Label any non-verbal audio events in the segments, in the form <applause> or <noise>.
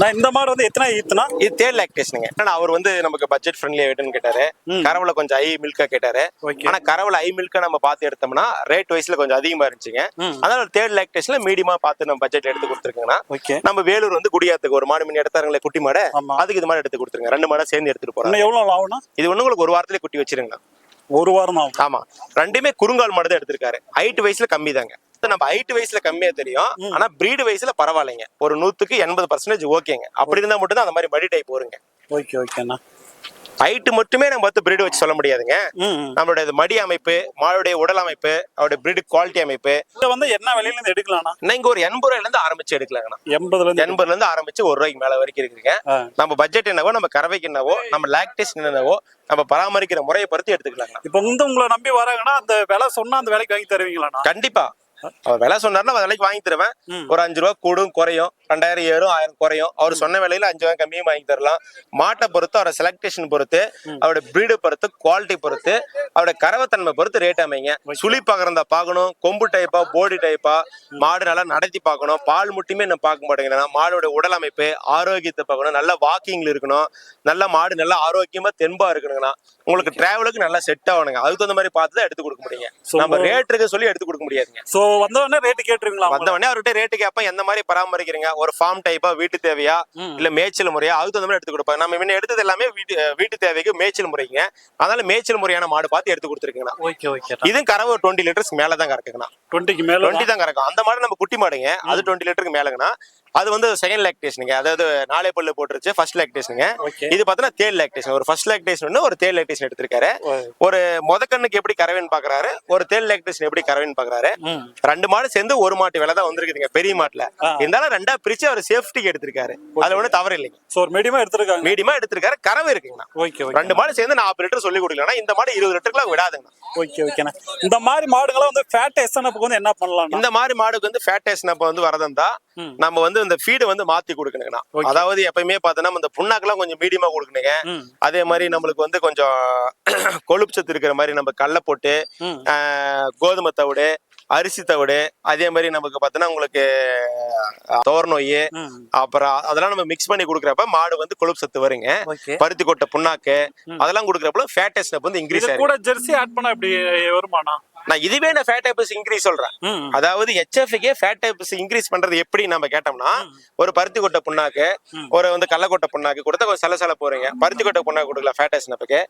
நான் இந்த மாடு வந்து எத்தனை ஈத்துனா? இது தேர்ட் லாக்டேஷனுங்க ஆனா அவர் வந்து நமக்கு பட்ஜெட் ஃப்ரெண்ட்லியா வேட்டுன்னு கேட்டாரு. கரவுல கொஞ்சம் ஐ மில்கா கேட்டாரு. ஆனா கரவுல ஐ மில்கா நம்ம பார்த்து எடுத்தோம்னா ரேட் வைஸ்ல கொஞ்சம் அதிகமா இருந்துச்சுங்க. அதனால தேர்ட் லாக்டேஷன்ல மீடியமா பார்த்து நம்ம பட்ஜெட் எடுத்து கொடுத்துருக்கீங்கன்னா நம்ம வேலூர் வந்து குடியாத்துக்கு ஒரு மாடு மணி எடுத்தாருங்களே குட்டி மாடை. அதுக்கு இது மாதிரி எடுத்து கொடுத்துருங்க. ரெண்டு மாடை சேர்ந்து எடுத்துட்டு இன்னும் எவ்வளவு ஆகும்னா? இது ஒண்ணு உங்களுக்கு ஒரு வாரத்திலே குட்டி வச்சிருங்க ஒரு வாரம் ஆமா. ரெண்டுமே குறுங்கால் மாடு தான் எடுத்திருக்காரு. ஹைட் வயசுல கம்மி தாங்க நம்ம ஹைட் வயசுல கம்மியா தெரியும். ஆனா பிரீடு வயசுல பரவாயில்லைங்க. ஒரு நூத்துக்கு எண்பது பர்சன்டேஜ் ஓகேங்க அப்படி இருந்தா மட்டும் தான் அந்த மாதிரி மடி டைப் வருங்க. ஓகே ஓகேண்ணா ஹைட் மட்டுமே நம்ம வந்து பிரீடு வச்சு சொல்ல முடியாதுங்க. நம்மளுடைய மடி அமைப்பு மாடுடைய உடல் அமைப்பு அவருடைய பிரீடு குவாலிட்டி அமைப்பு. இதை வந்து என்ன விலையில இருந்து எடுக்கலாம்ண்ணா? இன்னும் இங்க ஒரு எண்பது ரூபாயில இருந்து ஆரம்பிச்சு எடுக்கலாங்கண்ணா. எண்பதுல இருந்து எண்பதுல இருந்து ஆரம்பிச்சு ஒரு ரூபாய்க்கு மேல வரைக்கும் இருக்குங்க. நம்ம பட்ஜெட் என்னவோ நம்ம கறவைக்கு என்னவோ நம்ம லாக்டேஷன் என்னவோ நம்ம பராமரிக்கிற முறையை பொறுத்து எடுத்துக்கலாங்கண்ணா. இப்போ வந்து உங்களை நம்பி வராங்கன்னா அந்த விலை சொன்னா அந்த விலைக்கு வாங்கி தருவீங்களாண்ணா? கண்டிப்பா. அவர் விலை சொன்னாருன்னா அந்த விலைக்கு வாங்கி தருவேன். ஒரு அஞ்சு ரூபா கூடும் குறையும். ரெண்டாயிரம் ஏறும் ஆயிரம் குறையும். அவர் சொன்ன விலையில அஞ்சு ரூபாய் கம்மியும் வாங்கி தரலாம். மாட்டை பொறுத்து அவரோட செலக்டேஷன் பொறுத்து அவரோட பிரீடு பொறுத்து குவாலிட்டி பொறுத்து அவரோட கரவத்தன்மை பொறுத்து ரேட் அமைங்க. சுழி பகர்ந்தா பார்க்கணும் கொம்பு டைப்பா போடி டைப்பா மாடு நல்லா நடத்தி பார்க்கணும். பால் முட்டியுமே நம்ம பார்க்க மாட்டேங்கிறேன் மாடோட உடல் அமைப்பு ஆரோக்கியத்தை பார்க்கணும். நல்ல வாக்கிங்ல இருக்கணும். நல்ல மாடு நல்லா ஆரோக்கியமா தெம்பா இருக்கணுங்கண்ணா. உங்களுக்கு டிராவலுக்கு நல்லா செட் ஆகணுங்க. அதுக்கு தகுந்த மாதிரி பார்த்து தான் எடுத்து கொடுக்க முடியுங்க. நம்ம ரேட் இருக்கு சொல்லி எடுத்து கொடுக்க முடியாதுங்க. வந்தவொடனே ரேட்டு கேட்டுருவீங்களா வந்த உடனே அவர்கிட்ட ரேட்டு கேட்பேன் எந்த மாதிரி பராமரிக்கிறீங்க? ஒரு ஃபார்ம் டைப்பா வீட்டு தேவையா. இல்ல மேய்ச்சல் முறையா? அதுக்கு தகுந்த மாதிரி எடுத்து கொடுப்பேன் நம்ம முன்ன எடுத்தது எல்லாமே வீட்டு வீட்டு தேவைக்கு மேய்ச்சல் முறைங்க. அதனால மேய்ச்சல் முறையான மாடு பார்த்து எடுத்து கொடுத்துருக்கீங்கண்ணா. ஓகே ஓகே இதுவும் கறவை டுவெண்ட்டி லிட்டர்ஸ்க்கு மேல தான் கறக்குங்கண்ணா. டுவெண்ட்டிக்கு மேல டுவெண்ட்டி தான் கறக்கும். அந்த மாடு நம்ம குட்டி மாடுங்க. அது டுவெண்ட்டி லிட்டருக்கு மேலங்கண்ணா. அது வந்து செகண்ட் லாக்டேஷனுங்க அதாவது நாலே பல்லு போட்டுருச்சு ஃபர்ஸ்ட் லாக்டேஷனுங்க ஓகே இது பார்த்தீங்கன்னா தேர்ட் லாக்டேஷன் ஒரு ஃபர்ஸ்ட் லாக்டேஷன் ஒரு தேர்ட் லாக்டேஷன் எடுத்திருக்காரு. ஒரு முதக்கண்ணுக்கு எப்படி கறவைன்னு பாக்குறாரு ஒரு தேர்ட் லாக்டேஷன் எப்படி கறவைன்னு பாக்குறாரு. ரெண்டு மாடு சேர்ந்து ஒரு மாட்டு விலை தான் வந்திருக்குதுங்க பெரிய மாட்டுல. இருந்தாலும் ரெண்டா பிரிச்சு அவர் சேஃப்டிக்கு எடுத்திருக்காரு. அதுல ஒண்ணு தவறு இல்லைங்க. ஸோ ஒரு மீடியமா எடுத்துருக்காங்க. மீடியமா எடுத்திருக்காரு கறவை இருக்குங்கண்ணா. ஓகே ஓகே ரெண்டு மாடு சேர்ந்து நாற்பது லிட்டர் சொல்லி கொடுக்கலாம் இந்த மாடு இருபது லிட்டருக்குலாம் விடாதுங்கண்ணா. ஓகே ஓகேண்ணா இந்த மாதிரி மாடுகளை வந்து ஃபேட் எஸ்என்எஃப்க்கு வந்து என்ன பண்ணலாம் இந்த மாதிரி மாடுக்கு வந்து ஃபேட்டேஷன் அப்ப வந்து வரதா ம். நம்ம வந்து இந்த ஃபீடு வந்து மாத்தி கொடுக்கணுங்கண்ணா. அதாவது எப்பயுமே பார்த்தோன்னா இந்த புண்ணாக்கெல்லாம் கொஞ்சம் மீடியமா கொடுக்கணுங்க. அதே மாதிரி நம்மளுக்கு வந்து கொஞ்சம் <clears throat> கொழுப்பு சத்து இருக்கிற மாதிரி நம்ம கடல போட்டு கோதுமை தவிடு அரிசி தவிடு அதே மாதிரி நமக்கு பார்த்தோன்னா உங்களுக்கு தோர் நோய் ம். அப்புறம் அதெல்லாம் நம்ம மிக்ஸ் பண்ணி கொடுக்குறப்ப மாடு வந்து கொழுப்பு சத்து வருங்க. பருத்தி கொட்டை புண்ணாக்கு. அதெல்லாம் கொடுக்குறப்ப ஃபேட்டஸ்னப் வந்து இன்க்ரீஸ் கூட ஜெர்சி ஆட் பண்ணா இப்படி வருமாண்ணா? நான் இதுவே நான் ஃபேட் டைப்ஸ் இன்க்ரீஸ் சொல்றேன். அதாவது ஹெச்எஃப்கே ஃபேட் டைப்ஸ் இன்க்ரீஸ் பண்றது எப்படி நம்ம கேட்டோம்னா ஒரு பருத்தி கொட்டை புண்ணாக்கு. ஒரு வந்து கடலக்கொட்டை புண்ணாக்கு கொடுத்தா கொஞ்சம் சலசல போறீங்க பருத்தி கொட்டை புண்ணாக்கு கொடுக்கலாம் ஃபேட்டஸ்னப்புக்கு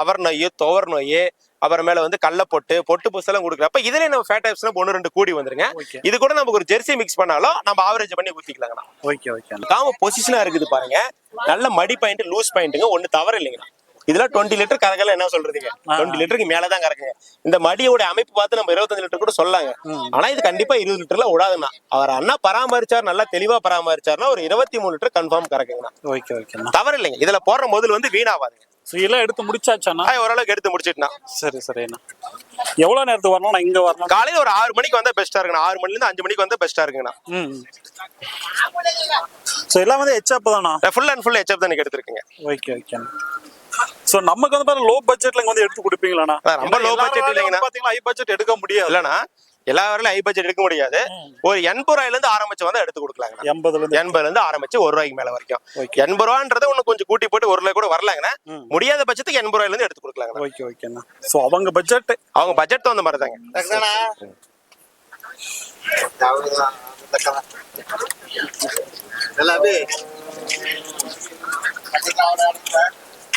அவர் நோய் துவர் நோய் அப்புறமேல வந்து கடல பொட்டு பொட்டு புசெல்லாம் கொடுக்குறப்ப இதுலயே நம்ம ஃபேட் டைப்ஸ்னா ஒன்று ரெண்டு கூடி வந்துருங்க. இது கூட நமக்கு ஒரு ஜெர்சி மிக்ஸ் பண்ணாலும் நம்ம ஆவரேஜ் பண்ணி ஊத்திக்கலாங்கண்ணா. Okay okay. காம பொசிஷனா இருக்குது பாருங்க. நல்ல மடி பாயிண்ட் லூஸ் பாயிண்ட்டுங்க ஒண்ணு தவறு இல்லைங்கண்ணா. இதெல்லாம் டுவெண்ட்டி லிட்டர் கறக்கல என்ன சொல்றதுங்க? டுவெண்ட்டி லிட்டருக்கு மேலதான் கறக்குங்க. இந்த மடியோட அமைப்பு பார்த்து நம்ம இருபத்தஞ்சு லிட்டர் கூட சொல்லலாங்க ஆனா இது கண்டிப்பா இருபது லிட்டர்ல விடாதுண்ணா அவர் அண்ணா பராமரிச்சார் நல்லா தெளிவா பராமரிச்சாருன்னா ஒரு இருபத்தி மூணு லிட்டர் கன்ஃபார்ம் கறக்குங்கண்ணா. ஓகே ஓகேண்ணா தவறு இல்லைங்க. இதுல போடுற முதல் வந்து வீணாவாதுங்க. ஸோ இதெல்லாம் எடுத்து முடிச்சாச்சாண்ணா? ஓரளவுக்கு எடுத்து முடிச்சிட்டுனா சரி சரிண்ணா எவ்வளோ நேரத்துக்கு வரணும்? நான் இங்கே வரணும். காலையில ஒரு ஆறு மணிக்கு வந்தா பெஸ்டா இருக்குண்ணா. ஆறு மணில இருந்து அஞ்சு மணிக்கு வந்தா பெஸ்டா இருக்குங்கண்ணா. ம் ஸோ எல்லாம் வந்து ஹெச்அப் தானா? ஃபுல் அண்ட் ஃபுல் ஹெச்எப் தான் எனக்கு எடுத்திருக்கீங்க. ஓகே ஓகேண்ணா ஸோ நமக்கு வந்து பாருங்க லோ பட்ஜெட்ல இங்க வந்து எடுத்து கொடுப்பீங்களாண்ணா? ரொம்ப low budget இல்லைங்கண்ணா. பார்த்தீங்களா ஹை பட்ஜெட் எடுக்க முடியாது. இல்லனா எல்லா வரையிலும் ஹை பட்ஜெட் எடுக்க முடியாது. ஒரு எண்பது ரூபாயில இருந்து ஆரம்பிச்சு வந்தா எடுத்து கொடுக்கலாங்கண்ணா. எண்பதுல இருந்து எண்பதுல இருந்து ஆரம்பிச்சு ஒரு ரூபாய்க்கு மேல வரைக்கும். ஓகே. எண்பது ரூபான்றது ஒண்ணு கொஞ்சம் கூட்டி போட்டு ஒரு ரூபாய் கூட வரலாங்கண்ணா. ம். முடியாத பட்சத்துக்கு எண்பது ரூபாயில இருந்து எடுத்து கொடுக்கலாங்கண்ணா. ஓகே ஓகேண்ணா. ஸோ அவங்க பட்ஜெட் அவங்க பட்ஜெட் தகுந்த மாதிரி தாங்க.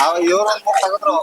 ಅವ ಇವ್ರೊಂದ್ ತಗದ್ರು